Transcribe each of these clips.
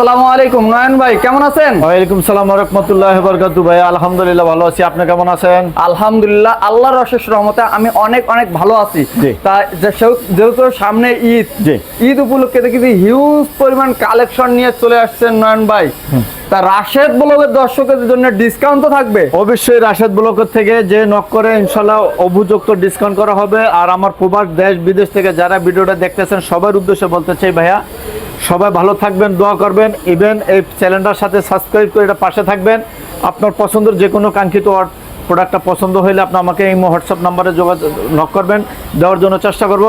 আলাইকুম নয়ন ভাই কেমন আছেন? ওয়ালাইকুম সালাম রহমতুল্লাহ বরকাতু ভাই আলহামদুলিল্লাহ ভালো আছি। আপনি কেমন আছেন? আলহামদুলিল্লাহ আল্লাহর অশেষ রহমতে আমি অনেক অনেক ভালো আছি। তা যেহেতু সামনে ঈদ ঈদ উপলক্ষে হিউজ পরিমাণ কালেকশন নিয়ে চলে আসছেন নয়ন ভাই। তা রাশেদ ব্লগের দর্শকদের জন্য ডিসকাউন্ট তো থাকবে? অবশ্যই রাশেদ ব্লকের থেকে যে নক করে ইনশাল্লাহ অভিযুক্ত ডিসকাউন্ট করা হবে। আর আমার প্রবাস দেশ বিদেশ থেকে যারা ভিডিওটা দেখতেছেন সবার উদ্দেশ্যে বলতে চাই ভাইয়া সবাই ভালো থাকবেন, দোয়া করবেন। ইভেন এই চ্যানেলটার সাথে সাবস্ক্রাইব করে এটা পাশে থাকবেন। আপনার পছন্দের যে কোনো কাঙ্ক্ষিত প্রোডাক্টটা পছন্দ হলে আপনি আমাকে এই হোয়াটসঅ্যাপ নাম্বারে যোগাযোগ নক করবেন। দেওয়ার জন্য চেষ্টা করব।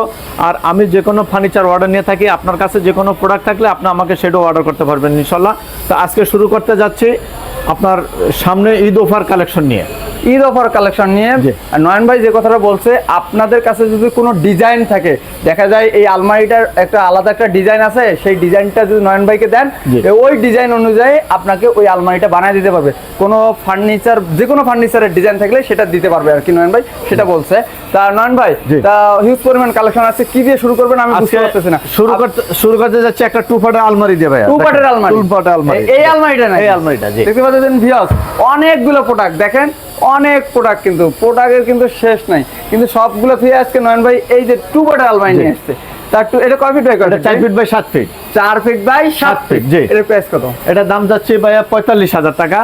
আর আমি যে কোনো ফার্নিচার অর্ডার নিয়ে থাকি, আপনার কাছে যে কোনো প্রোডাক্ট থাকলে আপনি আমাকে সেটাও অর্ডার করতে পারবেন ইনশাল্লাহ। তো আজকে শুরু করতে যাচ্ছি আপনার সামনে ঈদ অফার কালেকশন নিয়ে। ঈদ অফার কালেকশন নিয়ে। নয়ন ভাই যে কথাটা বলছে আপনাদের কাছে যদি কোনো ডিজাইন থাকে দেখা যায় এই আলমারিটার একটা আলাদা একটা ডিজাইন আছে সেই ডিজাইনটা যদি নয়ন ভাইকে দেন ওই ডিজাইন অনুযায়ী আপনাকে ওই আলমারিটা বানিয়ে দিতে পারবে। কোনো ফার্নিচার যে কোনো ফার্নিচারের ডিজাইন থাকলে সেটা দিতে পারবে আর কি নয়ন ভাই সেটা বলছে। তা নয়ন ভাই। তা হিউজ পরিমাণ কালেকশন আছে কি দিয়ে শুরু করবেন আমি বুঝতে পারতেছি না। শুরু করতে শুরু করতে যাচ্ছে একটা টু পার্টের আলমারি দিয়ে ভাইয়া। টু পার্টের আলমারি। টু পার্টের আলমারি। এই- এই আলমারিটা না এই আলমারিটা জি। দেখতে পাচ্ছেন ভিউয়ার্স অনেকগুলো প্রোডাক্ট দেখেন। অনেক প্রোডাক্ট কিন্তু প্রোডাক্টের কিন্তু শেষ নাই। কিন্তু সবগুলো থেকে আজকে নয়ন ভাই এই যে টু পার্টের আলমারি নিয়ে আসছে তার টু এটা কয় ফিট বাই কয় এটা ফিট চার ফিট বাই সাত ফিট চার ফিট বাই সাত ফিট জি। এটা প্রাইস কত? এটার দাম যাচ্ছে ভাইয়া পঁয়তাল্লিশ হাজার টাকা।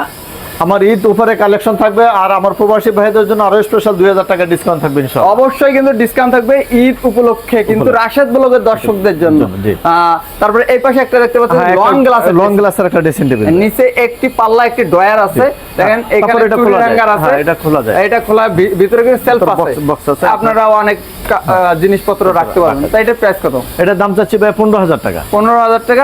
আমার ঈদ উপরে কালেকশন থাকবে আর আমার প্রবাসী ভাইদের জন্য আরও স্পেশাল দুই হাজার টাকা ডিসকাউন্ট থাকবে অবশ্যই কিন্তু ডিসকাউন্ট থাকবে ঈদ উপলক্ষে কিন্তু রাশেদ ব্লগের দর্শকদের জন্য। তারপরে এই পাশে একটা দেখতে পাচ্ছেন লং গ্লাস লং গ্লাসের একটা ড্রেসিং টেবিল নিচে একটি পাল্লা একটি ডয়ার আছে। দেখেন হ্যাঁ, এখানে এটা খোলা। আছে। হ্যাঁ, এটা খোলা যায়। এটা খোলা ভিতরে কিন্তু সেলফ আছে। box আছে। আপনারা অনেক জিনিসপত্র রাখতে পারবেন। তাই এটা প্রাইস কত? এটার দাম চাচ্ছি ভাই পনেরো হাজার টাকা। পনেরো হাজার টাকা।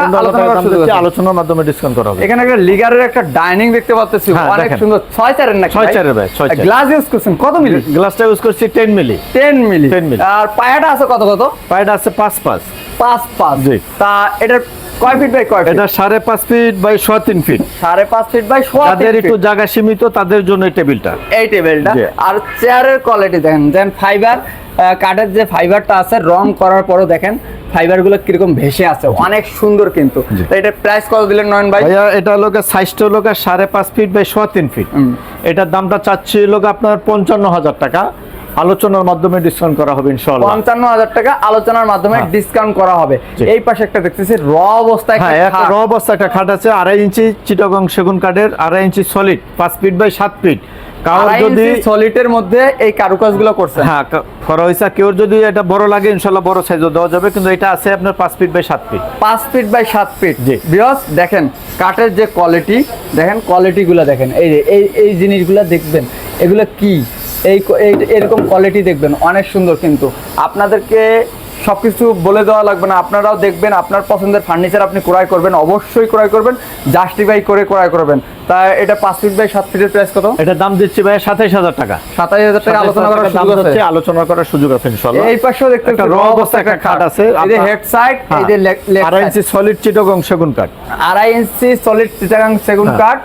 আলোচনার মাধ্যমে ডিসকাউন্ট করা হবে। এখানে একটা লিগারের একটা ডাইনিং দেখতে পাচ্ছি হ্যাঁ, অনেক সুন্দর। ছয় চারের নাকি ছয় চারের ভাই, ছয় চার। গ্লাস ইউজ করছেন। কত মিলি? গ্লাসটা ইউজ করছি মিলি। টেন মিলি। 10 মিলি। আর পায়াটা আছে কত কত? পায়াটা আছে পাঁচ পাঁচ। পাঁচ পাঁচ। জি। তা এটার কয় ফিট বাই কয় এটা সাড়ে পাঁচ ফিট বাই সোয়া তিন ফিট সাড়ে পাঁচ ফিট বাই সোয়া তিন একটু জায়গা সীমিত তাদের জন্য এই টেবিলটা। এই টেবিলটা। আর চেয়ারের কোয়ালিটি দেখেন দেন ফাইবার কাঠের যে ফাইবারটা আছে রং করার পরও দেখেন ফাইবারগুলো কীরকম ভেসে আছে অনেক সুন্দর কিন্তু। তো এটা প্রাইস কত দিলেন নয়ন ভাই? এটা লোকে সাইজটা লোকে সাড়ে পাঁচ ফিট বাই সোয়া তিন ফিট এটার দামটা চাচ্ছি লোক আপনার পঞ্চান্ন হাজার টাকা। আলোচনার মাধ্যমে ডিসকাউন্ট করা হবে পঞ্চান্ন হাজার টাকা আলোচনার মাধ্যমে হ্যাঁ। ডিসকাউন্ট করা হবে। এই পাশে একটা দেখতেছি র অবস্থায় হ্যাঁ একটা র অবস্থা একটা খাট আছে আড়াই ইঞ্চি চিটাগং সেগুন কাঠের আড়াই ইঞ্চি সলিড পাঁচ ফিট বাই সাত ফিট কারোর আড়াই যদি সলিডের মধ্যে এই কারুকাজগুলো করছে হ্যাঁ করা হয়েছে কেউ যদি এটা বড় লাগে ইনশাল্লাহ বড় সাইজও দেওয়া যাবে কিন্তু এটা আছে আপনার পাঁচ ফিট বাই সাত ফিট পাঁচ ফিট বাই সাত ফিট জি। বিয়স দেখেন কাঠের যে কোয়ালিটি দেখেন কোয়ালিটি গুলো দেখেন। এই যে এই এই জিনিসগুলো দেখবেন এগুলো কি? এই এরকম কোয়ালিটি দেখবেন অনেক সুন্দর কিন্তু। আপনাদেরকে সবকিছু বলে দেওয়া লাগবে না আপনারাও দেখবেন আপনার পছন্দের ফার্নিচার আপনি ক্রয় করবেন অবশ্যই ক্রয় করবেন জাস্টিফাই করে ক্রয় করবেন। তা এটা পাঁচ ফিট বাই সাত ফিটের প্রাইস কত? এটার দাম দিচ্ছি ভাই সাতাইশ হাজার টাকা। সাতাইশ হাজার টাকা আলোচনা করার সুযোগ আছে। হচ্ছে আলোচনা করার সুযোগ আছে এই পাশেও দেখতে একটা র অবস্থা একটা খাট আছে এই হেড সাইড এই যে আড়াই ইঞ্চি সলিড চিটাগং সেগুন কাঠ আড়াই ইঞ্চি সলিড চিটাগাং সেগুন হ্যাঁ। কাঠ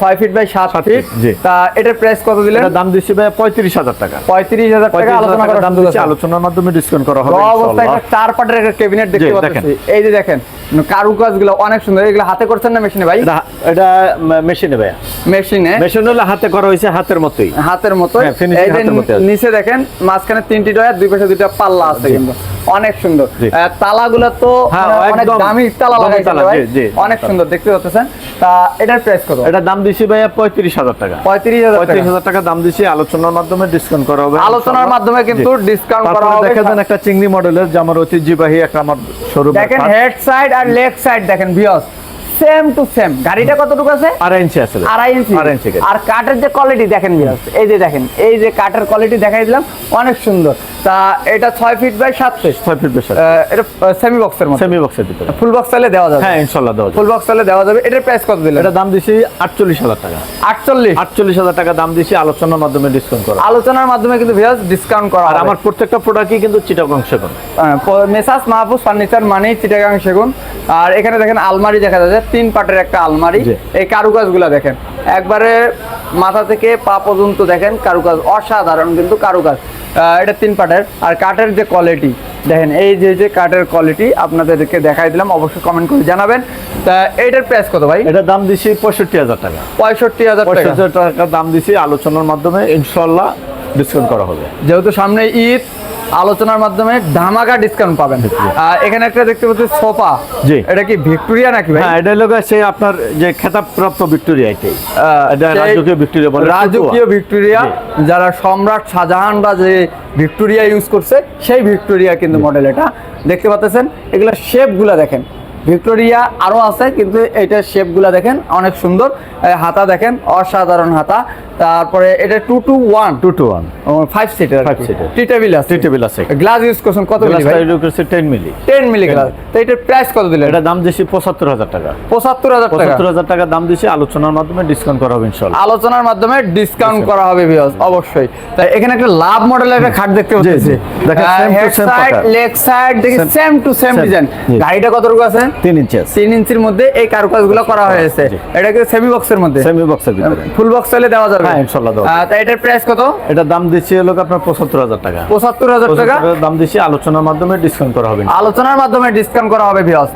ছয় ফিট বাই সাত ফিট তা এটার প্রাইস কত দিলেন? দাম দিচ্ছি ভাই পঁয়ত্রিশ হাজার টাকা। পঁয়ত্রিশ হাজার টাকা আলোচনা করার দাম দিচ্ছি আলোচনার মাধ্যমে ডিসকাউন্ট করা হবে অবস্থায় একটা চার পাটের একটা ক্যাবিনেট দেখতে পাচ্ছি। এই যে দেখেন কারুকাজগুলো অনেক সুন্দর। এগুলো হাতে করছেন না মেশিনে ভাই? এটা মেশিনে ভাই মেশিনে? মেশিন হলে হাতে করা হয়েছে হাতের মতোই। হাতের মতো হ্যাঁ। নিচে দেখেন মাঝখানে তিনটি ডয়ার দুই পাশে দুইটা পাল্লা আছে কিন্তু। অনেক সুন্দর। তালাগুলো তো হ্যাঁ, মানে অনেক দামি তালা লাগাইছে। অনেক সুন্দর দেখতে পাচ্ছেন? তা এটার প্রাইস কত? এটার দাম ভাইয়া পঁয়ত্রিশ হাজার টাকা। পঁয়ত্রিশ হাজার টাকা। দাম দিচ্ছি আলোচনার মাধ্যমে ডিসকাউন্ট করা হবে। আলোচনার মাধ্যমে কিন্তু ডিসকাউন্ট করা হবে। দেখা যান একটা চিংড়ি মডেলের যে আমার ঐতিহ্যবাহী একটা আমার শোরুম দেখেন হেড সাইড আর লেগ সাইড দেখেন ভিউস সেম টু সেম গাড়িটা কতটুকু আছে? আড়াই ইঞ্চি আছে। আড়াই ইঞ্চি। আড়াই ইঞ্চি আর কাঠের যে কোয়ালিটি দেখেন ভিউস এই যে দেখেন এই যে কাঠের কোয়ালিটি দেখাই দিলাম অনেক সুন্দর। তা এটা ছয় ফিট বাই সাত ফিট ছয় ফিট বেশি এটা সেমি বক্সের মতো। সেমি বক্সের ভিতরে। ফুল বক্স চাইলে দেওয়া যাবে। হ্যাঁ ইনশাল্লাহ দেওয়া যাবে। ফুল বক্স চাইলে দেওয়া যাবে। এটার প্রাইস কত দিলেন? এটার দাম দিছি আটচল্লিশ হাজার টাকা। আটচল্লিশ? আটচল্লিশ হাজার টাকা দাম দিছি আলোচনার মাধ্যমে ডিসকাউন্ট করা। আলোচনার মাধ্যমে কিন্তু ভিউস ডিসকাউন্ট করা আর আমার প্রত্যেকটা প্রোডাক্টই কিন্তু চিটাগং সেগুন। মেসাস মাহফুজ ফার্নিচার মানেই চিটাগাং সেগুন। আর এখানে দেখেন আলমারি দেখা যাচ্ছে। তিন পাটের একটা আলমারি। এই কারুকাজগুলো দেখেন। একবারে মাথা থেকে পা পর্যন্ত দেখেন কারুকাজ। অসাধারণ কিন্তু কারুকাজ। এটা তিন পাটের। আর কাঠের যে কোয়ালিটি দেখেন এই যে যে কাঠের কোয়ালিটি আপনাদেরকে দেখাই দিলাম অবশ্যই কমেন্ট করে জানাবেন। তা এটার প্রাইস কত ভাই? এটার দাম দিছি পঁয়ষট্টি হাজার টাকা। পঁয়ষট্টি হাজার টাকা। পঁয়ষট্টি হাজার টাকা দাম দিছি আলোচনার মাধ্যমে ইনশাল্লাহ ডিসকাউন্ট করা হবে। যেহেতু সামনে ঈদ আলোচনার মাধ্যমে ধামাকা ডিসকাউন্ট পাবেন। এখানে একটা দেখতে পাচ্ছি সোফা। জি। এটা কি ভিক্টোরিয়া নাকি ভাই? হ্যাঁ এটা লোক আছে আপনার যে খেতাবপ্রাপ্ত ভিক্টোরিয়া এটাই এটা রাজকীয় ভিক্টোরিয়া বলে রাজকীয় ভিক্টোরিয়া যারা সম্রাট শাহজাহান বা যে ভিক্টোরিয়া ইউজ করছে সেই ভিক্টোরিয়া কিন্তু মডেল এটা। দেখতে পাচ্ছেন এগুলা শেপগুলা দেখেন। ভিক্টোরিয়া আরও আছে কিন্তু এইটার শেপগুলা দেখেন অনেক সুন্দর। হাতা দেখেন অসাধারণ হাতা। তারপরে এটা two two one two two one five seater Five seater। Tea table আছে। টি টেবিল আছে। গ্লাস ইউজ করছেন কত মিলি ভাই? Ten milli ten milli glass তো এটার প্রাইস কত দিলেন? এটা দাম দিছি পঁচাত্তর হাজার টাকা। পঁচাত্তর হাজার টাকা? পঁচাত্তর হাজার টাকা দাম দিছি আলোচনার মাধ্যমে ডিসকাউন্ট করা হবে ইনশাল্লাহ আলোচনার মাধ্যমে ডিসকাউন্ট করা হবে ভিউয়ার্স অবশ্যই। তাই এখানে একটা লাভ মডেলের একটা খাট দেখতে পাচ্ছি। দেখেন, পাকা। লেগ সাইড দেখি সেম টু সেম ডিজাইন গাড়িটা কতটুকু আছে? তিন ইঞ্চি আছে। তিন ইঞ্চির মধ্যে এই কারুকাজগুলো করা হয়েছে। জি। এটা কি সেমি বক্সের মধ্যে। সেমি বক্সের ভিতরে। ফুল বক্স চাইলে দেওয়া যাবে। হ্যাঁ, এটার প্রাইস কত? দাম দিচ্ছি হলো আপনার পঁচাত্তর হাজার টাকা। পঁচাত্তর হাজার টাকা? দাম দিচ্ছি আলোচনার মাধ্যমে ডিসকাউন্ট করা হবে। আলোচনার মাধ্যমে ডিসকাউন্ট করা হবে ভিউয়ার্স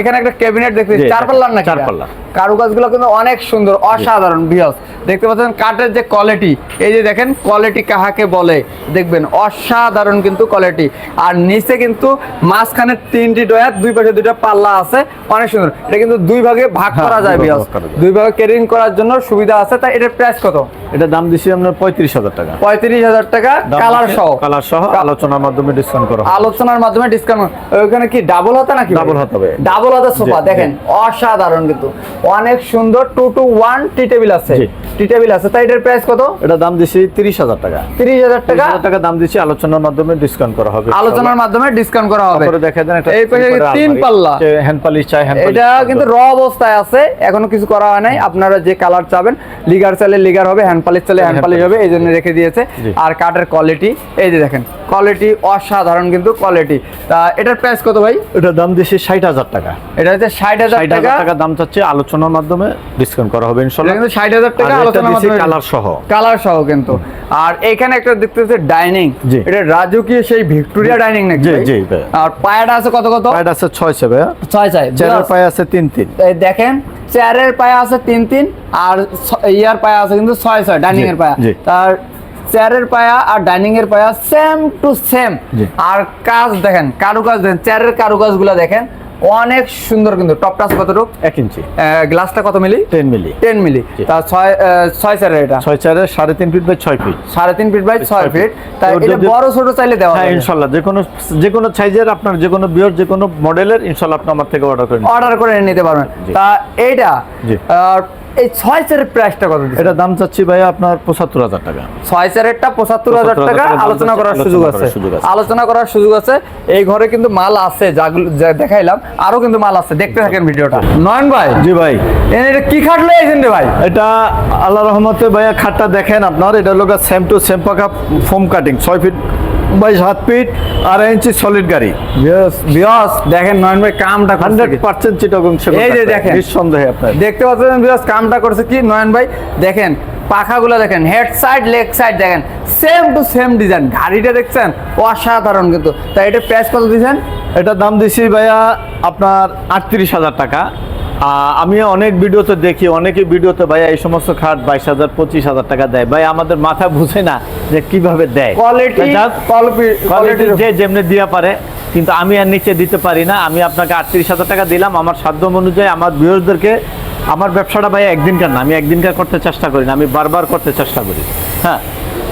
এখানে একটা ক্যাবিনেট দেখতে চার পাল্লার নাকি? চার পাল্লা। কারুকাজগুলো কিন্তু অনেক সুন্দর অসাধারণ ভিউয়ার্স দেখতে পাচ্ছেন কাঠের যে কোয়ালিটি এই যে দেখেন কোয়ালিটি কাহাকে বলে? দেখবেন অসাধারণ কিন্তু কোয়ালিটি আর নিচে কিন্তু মাঝখানে তিনটি ডয়ার দুই পাশে দুইটা পাল্লা আছে। অনেক সুন্দর। এটা কিন্তু দুই ভাগে ভাগ হ্যাঁ, করা যায় দুই ভাগে ভিউয়ার্স করা যায়। দুই ভাগে ক্যারিং করার জন্য সুবিধা আছে। তাই এটার প্রাইস কত? এটা দাম দিছি আপনার পঁয়ত্রিশ হাজার টাকা। পঁয়ত্রিশ হাজার টাকা কালার সহ। কালার সহ আলোচনার মাধ্যমে ডিসকাউন্ট করো আলোচনার মাধ্যমে ডিসকাউন্ট ওখানে কি ডাবল হাতা নাকি ডাবল হাতা হবে। ডাবল হাতা সোফা দেখেন অসাধারণ কিন্তু। অনেক সুন্দর two two one tea table আছে। টি টেবিল আছে তাই এটার প্রাইস কত? এটা দাম দিছি তিরিশ হাজার টাকা। তিরিশ হাজার টাকা। টাকা দাম দিছি আলোচনার মাধ্যমে ডিসকাউন্ট করা হবে। আলোচনার মাধ্যমে ডিসকাউন্ট করা হবে। তারপরে দেখা দেন একটা এই পাশে তিন পাল্লা। হ্যান্ড পালিশ চাই হ্যান্ড এটা কিন্তু র অবস্থায় আছে এখনও কিছু করা হয় নাই। আপনারা যে কালার চাবেন লিগার চাইলে লিগার হবে হ্যান্ড পালিশ চাইলে হ্যান্ড পালিশ হবে এই জন্য রেখে দিয়েছে। আর কাঠের কোয়ালিটি এই যে দেখেন। কোয়ালিটি অসাধারণ কিন্তু কোয়ালিটি তা এটার প্রাইস কত ভাই? এটা দাম দিচ্ছি ষাট হাজার টাকা। এটা হচ্ছে ষাট হাজার টাকা। টাকা দাম চাচ্ছে আলোচনার মাধ্যমে ডিসকাউন্ট করা হবে ইনশাল্লাহ কিন্তু ষাট হাজার টাকা আলোচনার মাধ্যমে কালার সহ। কালার সহ কিন্তু। আর এখানে একটা দেখতে হচ্ছে ডাইনিং। এটা রাজকীয় সেই ভিক্টোরিয়া ডাইনিং নাকি জি, জি, আর পায়াটা আছে কত কত? পায়ের আছে ছয় ভাইয়া। ছয় ছয়। চেয়ারের পায়ে আছে তিন তিন। এই দেখেন চেয়ারের পায়া আছে তিন তিন আর ইয়ার পায়া আছে কিন্তু ছয় ছয় ডাইনিং এর পায়া। তার চেয়ারের পায়া আর ডাইনিং এর পায়া সেম টু সেম আর কাজ দেখেন কারুকাজ দেখেন চেয়ারের কারুকাজগুলা দেখেন অনেক সুন্দর কিন্তু টপ টাচ কতটুক? এক ইঞ্চি। গ্লাসটা কত মিলি? Ten milli. টেন মিলি। তা ছয় ছয় চেয়ারের এটা? ছয় চারের সাড়ে তিন ফিট বাই ছয় ফিট সাড়ে তিন ফিট বাই ছয় ফিট। তাই এটা বড় ছোট চাইলে দেওয়া হ্যাঁ ইনশাল্লাহ যে কোনো যে কোনো সাইজের আপনার যে কোনো বিয়র যে কোনো মডেলের ইনশাল্লাহ আপনি আমার থেকে অর্ডার করে অর্ডার করে নিতে পারবেন। তা এইটা এই ছয় প্রাইসটা কত এটা দাম চাচ্ছি ভাইয়া আপনার পঁচাত্তর হাজার টাকা। ছয় পঁচাত্তর হাজার টাকা আলোচনা করার সুযোগ আছে। আলোচনা করার সুযোগ আছে। এই ঘরে কিন্তু মাল আছে যা দেখাইলাম আরও কিন্তু মাল আছে। দেখতে থাকেন ভিডিওটা। নয়ন ভাই জি ভাই। এটা কি এসেন রে ভাই? এটা আল্লাহ রহমতে ভাইয়া খাটটা দেখেন আপনার এটা হলো সেম টু সেম পাকা ফোম কাটিং ছয় ফিট বাই সাত ফিট আড়াই ইঞ্চি সলিড গাড়ি। বিয়স দেখেন নয়ন ভাই কামটা হান্ড্রেড পার্সেন্ট চিটাগং এই যে দেখেন। নিঃসন্দেহে আপনার। দেখতে পাচ্ছেন বিয়স কামটা করছে কি? নয়ন ভাই দেখেন পাখাগুলো দেখেন হেড সাইড লেগ সাইড দেখেন। সেম টু সেম ডিজাইন গাড়িটা দেখছেন? অসাধারণ কিন্তু। তাই এটা প্রাইস কত দিয়েছেন এটা দাম দিছি ভাইয়া আপনার আটত্রিশ হাজার টাকা। আমি অনেক ভিডিওতে দেখি অনেকে ভিডিওতে ভাইয়া এই সমস্ত খাট বাইশ হাজার পঁচিশ হাজার টাকা দেয়। ভাই আমাদের মাথা বুঝে না যে কীভাবে দেয়। কোয়ালিটি যে যেমনি দিয়া পারে কিন্তু আমি আর নিচে দিতে পারি না। আমি আপনাকে আটত্রিশ হাজার টাকা দিলাম। আমার সাধ্য অনুযায়ী আমার ভিউয়ারদেরকে আমার ব্যবসাটা ভাই একদিনকার না আমি একদিনকার করতে চেষ্টা করি না আমি বারবার করতে চেষ্টা করি। হ্যাঁ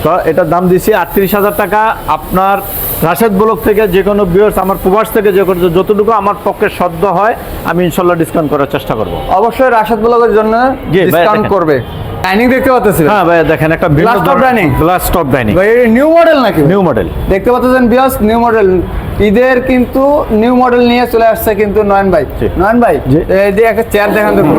তো এটার দাম দিছি আটত্রিশ হাজার টাকা। আপনার রাশেদ ব্লক থেকে যে কোনো ভিউয়ার্স আমার প্রবাস থেকে যে কোনো যতটুকু আমার পক্ষে সদ্য হয় আমি ইনশাল্লাহ ডিসকাউন্ট করার চেষ্টা করব। অবশ্যই রাশেদ ব্লকের জন্য ডিসকাউন্ট করবে। ডাইনিং দেখতে পাচ্ছেন হ্যাঁ ভাই দেখেন একটা blast of dining glass top dining ভাই নিউ মডেল নাকি? নিউ মডেল দেখতে পাচ্ছেন বিয়াস নিউ মডেল ঈদের কিন্তু নিউ মডেল নিয়ে চলে আসছে কিন্তু নয়ন ভাই। নয়ন ভাই যে একটা চেয়ার দেখান দেখুন।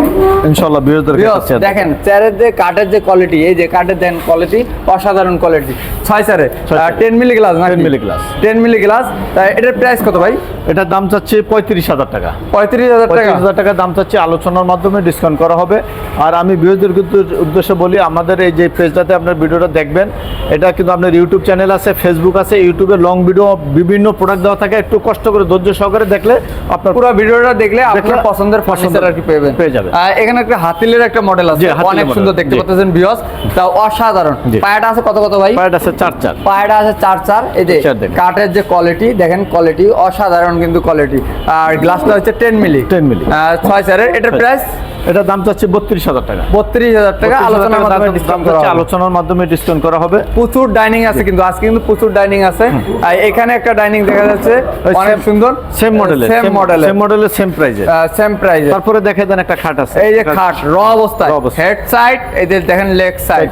ভিউয়ারদের বিয়াস দেখেন চেয়ারের যে কাঠের যে কোয়ালিটি এই যে কাঠের দেন কোয়ালিটি অসাধারণ কোয়ালিটি ছয় ছয় টেন মিলি গ্লাস না 10 milli glass ten milli glass তাই এটার প্রাইস কত ভাই? এটার দাম চাচ্ছে পঁয়ত্রিশ হাজার টাকা। পঁয়ত্রিশ হাজার টাকা। হাজার টাকা দাম চাচ্ছে আলোচনার মাধ্যমে ডিসকাউন্ট করা হবে। আর আমি বিরোধীর কিন্তু উদ্দেশ্যে বলি আমাদের এই যে পেজটাতে আপনার ভিডিওটা দেখবেন এটা কিন্তু আপনার ইউটিউব চ্যানেল আছে ফেসবুক আছে ইউটিউবে লং ভিডিও বিভিন্ন প্রোডাক্ট দেওয়া থাকে একটু কষ্ট করে ধৈর্য সহকারে দেখলে আপনার পুরো ভিডিওটা দেখলে আপনার পছন্দের ফার্নিচার আর কি পেবেন পেয়ে যাবেন। এখানে একটা হাতিলের একটা মডেল আছে। অনেক সুন্দর দেখতে। পাচ্ছেন বিয়স তা অসাধারণ। পায়াটা আছে কত কত ভাই? পায়েট আছে চার চার। পায়রা আছে চার চার। এই যে কাঠের যে কোয়ালিটি দেখেন কোয়ালিটি অসাধারণ কিন্তু কোয়ালিটি আর গ্লাসটা হচ্ছে টেন মিলি 10 মিলি। ছয় চারের এটার প্রাইস এটা দাম চাচ্ছে বত্রিশ হাজার টাকা। বত্রিশ হাজার টাকা। 32,000 আলোচনার মাধ্যমে ডিসকাউন্ট করা হবে। আলোচনার মাধ্যমে ডিসকাউন্ট করা হবে। প্রচুর ডাইনিং আছে কিন্তু আজকে কিন্তু প্রচুর ডাইনিং আছে। আর এখানে একটা ডাইনিং দেখা যাচ্ছে ওই অনেক সুন্দর। সেম মডেলের সেম মডেলের সেম মডেলের সেম প্রাইজে সেম প্রাইজে তারপরে দেখে দেন একটা খাট আছে। এই যে খাট র অবস্থা। অবস্থায়। হেড সাইড এই যে দেখেন লেগ সাইড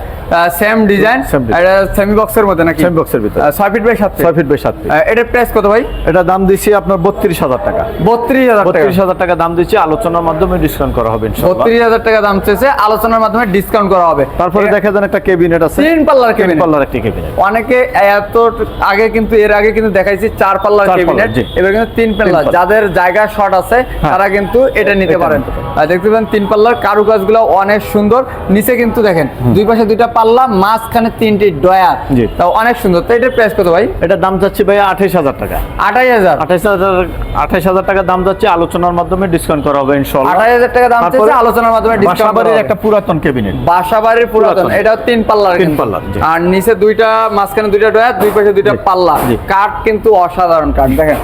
সেম ডিজাইন এটা সেমি বক্সের মধ্যে নাকি? Box এর ভিতরে। আহ, ছয় ফিট বাই সাত ছয় ফিট বাই সাত ফিট আহ, এটার প্রাইস কত ভাই? এটা দাম দিচ্ছি আপনার বত্রিশ হাজার টাকা। বত্রিশ হাজার টাকা। বত্রিশ হাজার টাকা দাম দিচ্ছি আলোচনার মাধ্যমে ডিসকাউন্ট করা হবে ইনশাআল্লাহ। বত্রিশ হাজার টাকা দাম চেয়েছে আলোচনার মাধ্যমে ডিসকাউন্ট করা হবে। তারপরে দেখা দেন একটা কেবিনেট আছে। তিন পাল্লার তিন পাল্লার একটি কেবিনেট অনেকে এত আগে কিন্তু এর আগে কিন্তু দেখাইছি চার পাল্লার চার ক্যাবিনেট এবার কিন্তু তিন পাল্লা। যাদের জায়গা শর্ট আছে হ্যাঁ। তারা কিন্তু এটা নিতে পারেন। দেখতে পাবেন তিন পাল্লার কারুকাজগুলো অনেক সুন্দর। নিচে কিন্তু দেখেন দুই পাশে দুইটা পাল্লা মাঝখানে তিনটি ডয়ার। তা অনেক সুন্দর। তো এটার প্রাইস কত ভাই? এটা দাম চাচ্ছি ভাই আঠাইশ হাজার টাকা। আঠাইশ হাজার? আঠাইশ হাজার আঠাইশ হাজার টাকা দাম যাচ্ছে আলোচনার মাধ্যমে ডিসকাউন্ট করা হবে ইনশাআল্লাহ। আঠাইশ হাজার টাকা দাম চেয়েছে আলোচনার মাধ্যমে ডিসকাউন্ট বাসাবাড়ির একটা পুরাতন কেবিনেট বাসা বাড়ির পুরাতন। এটা তিন পাল্লার তিন। পাল্লার, আর নিচে দুইটা মাঝখানে দুইটা ডয়ার দুই পাশে দুইটা পাল্লা। কাঠ কিন্তু অসাধারণ কাঠ। দেখেন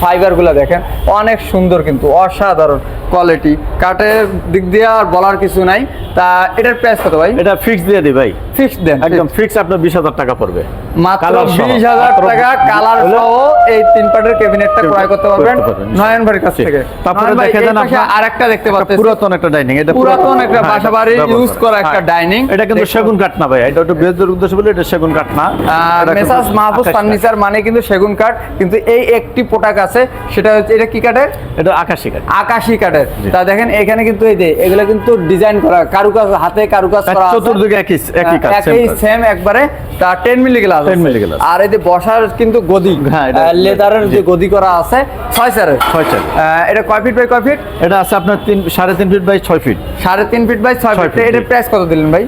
ফাইবারগুলা দেখেন অনেক সুন্দর কিন্তু অসাধারণ। কোয়ালিটি কাঠের দিক দিয়ে আর বলার কিছু নাই। তা এটার প্রাইস কত ভাই? এটা ফিক্স দিয়ে দিই ভাই। ফিক্স দেন একদম ফিক্স আপনার বিশ হাজার টাকা পড়বে। মাত্র। বিশ হাজার টাকা কালার সহ এই তিন পাটের ক্যাবিনেটটা ক্রয় করতে পারবেন নয়ন ভাইয়ের কাছ থেকে। তারপরে দেখে দেন পাশে আপনার- আরেকটা দেখতে পাচ্ছেন পুরাতন একটা ডাইনিং এটা পুরাতন একটা হ্যাঁ, বাসা বাড়ির ইউজ করা। একটা হ্যাঁ। ডাইনিং এটা কিন্তু সেগুন কাঠ না ভাই এটা একটু বৃহত্তর উদ্দেশ্য বলে এটা সেগুন কাঠ না। কিন্তু মেসাজ মাহফুজ ফার্নিচার মানে কিন্তু সেগুন কাঠ কিন্তু এই একটি প্রোডাক্ট আছে সেটা হচ্ছে এটা কি কাঠের? এটা আকাশি কাঠ। আকাশি কাঠের। জি। তা দেখেন এখানে কিন্তু এই যে এগুলো কিন্তু ডিজাইন করা কারুকাজ হাতে কারুকাজ করা চতুর্দিকে একই একই কাজ একই সেম একবারে তা 10 মিলি গ্লাস 10 মিলি গ্লাস আর এই যে বসার কিন্তু গদি হ্যাঁ, লেদারের যে গদি করা আছে ছয় চারের। ছয় চার। এটা কয় ফিট বাই কয় ফিট এটা আছে আপনার তিন সাড়ে তিন ফিট বাই ছয় ফিট সাড়ে তিন ফিট বাই ছয় ছয় ফিট এটা এটার প্রাইস কত দিলেন ভাই?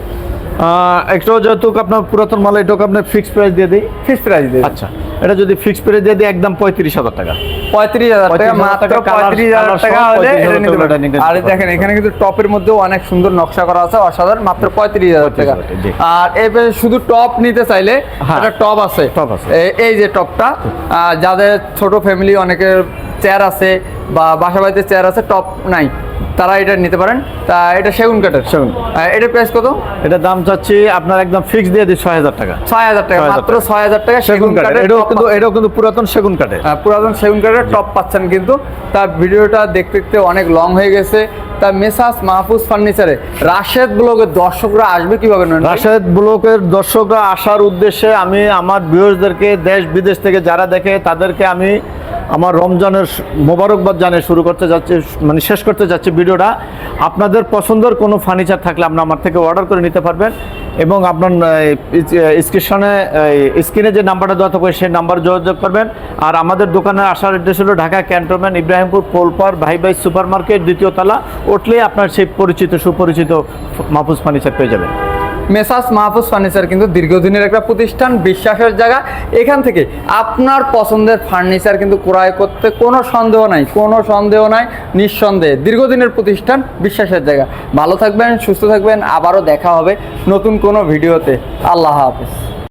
যেহেতু আপনার পুরাতন মাল আপনার ফিক্স প্রাইস দিয়ে দিই। ফিক্স প্রাইস দিয়ে আচ্ছা। এটা যদি ফিক্স প্রাইস দিয়ে দিই একদম পঁয়ত্রিশ হাজার টাকা। পঁয়ত্রিশ হাজার টাকা মাত্র পঁয়ত্রিশ হাজার টাকা হলে 35,000 এটা নিতে টাকা পারবেন। dining table আর দেখেন এখানে কিন্তু টপের মধ্যেও অনেক সুন্দর নকশা করা আছে অসাধারণ মাত্র পঁয়ত্রিশ হাজার টাকা। আর এবার শুধু টপ নিতে চাইলে হ্যাঁ। একটা টপ আছে। এই যে টপটা যাদের ছোট ফ্যামিলি অনেকের চেয়ার আছে বা বাসা বাড়িতে চেয়ার আছে টপ নাই। তারা এটা নিতে পারেন। তা এটা সেগুন কাঠের। সেগুন। এটার প্রাইস কত? এটা দাম চাচ্ছি আপনার একদম ফিক্স দিয়ে দিই ছয় হাজার টাকা। ছয় হাজার টাকা মাত্র। ছয় হাজার টাকা সেগুন কাঠের। এটাও কিন্তু এটাও কিন্তু পুরাতন সেগুন কাঠের। আহ, পুরাতন সেগুন কাঠের টপ পাচ্ছেন কিন্তু। তা ভিডিওটা দেখতে দেখতে অনেক লং হয়ে গেছে। তা মেসাস মাহফুজ ফার্নিচারে রাশেদ ব্লগের দর্শকরা আসবে কীভাবে রাশেদ ব্লকের দর্শকরা আসার উদ্দেশ্যে আমি আমার ভিউয়ার্সদেরকে দেশ বিদেশ থেকে যারা দেখে তাদেরকে আমি আমার রমজানের মোবারকবাদ জানিয়ে শুরু করতে যাচ্ছে মানে শেষ করতে যাচ্ছে ভিডিওটা। আপনাদের পছন্দের কোনো ফার্নিচার থাকলে আপনি আমার থেকে অর্ডার করে নিতে পারবেন এবং আপনার স্ক্রিপশনে স্ক্রিনে যে নাম্বারটা দেওয়া থাকবে সেই নাম্বারে যোগাযোগ করবেন। আর আমাদের দোকানে আসার অ্যাড্রেস হলো ঢাকা ক্যান্টনমেন্ট, ইব্রাহিমপুর পোলপার ভাই ভাই সুপার মার্কেট দ্বিতীয় তলা। উঠলেই আপনার সেই পরিচিত, সুপরিচিত মাহফুজ ফার্নিচার পেয়ে যাবেন। মেসাস মাহফুজ ফার্নিচার কিন্তু দীর্ঘদিনের একটা প্রতিষ্ঠান, বিশ্বাসের জায়গা। এখান থেকে আপনার পছন্দের ফার্নিচার কিন্তু ক্রয় করতে কোনো সন্দেহ নাই, কোনো সন্দেহ নাই, নিঃসন্দেহে। দীর্ঘদিনের প্রতিষ্ঠান, বিশ্বাসের জায়গা। ভালো থাকবেন, সুস্থ থাকবেন, আবারও দেখা হবে নতুন কোনো ভিডিওতে। আল্লাহ হাফেজ।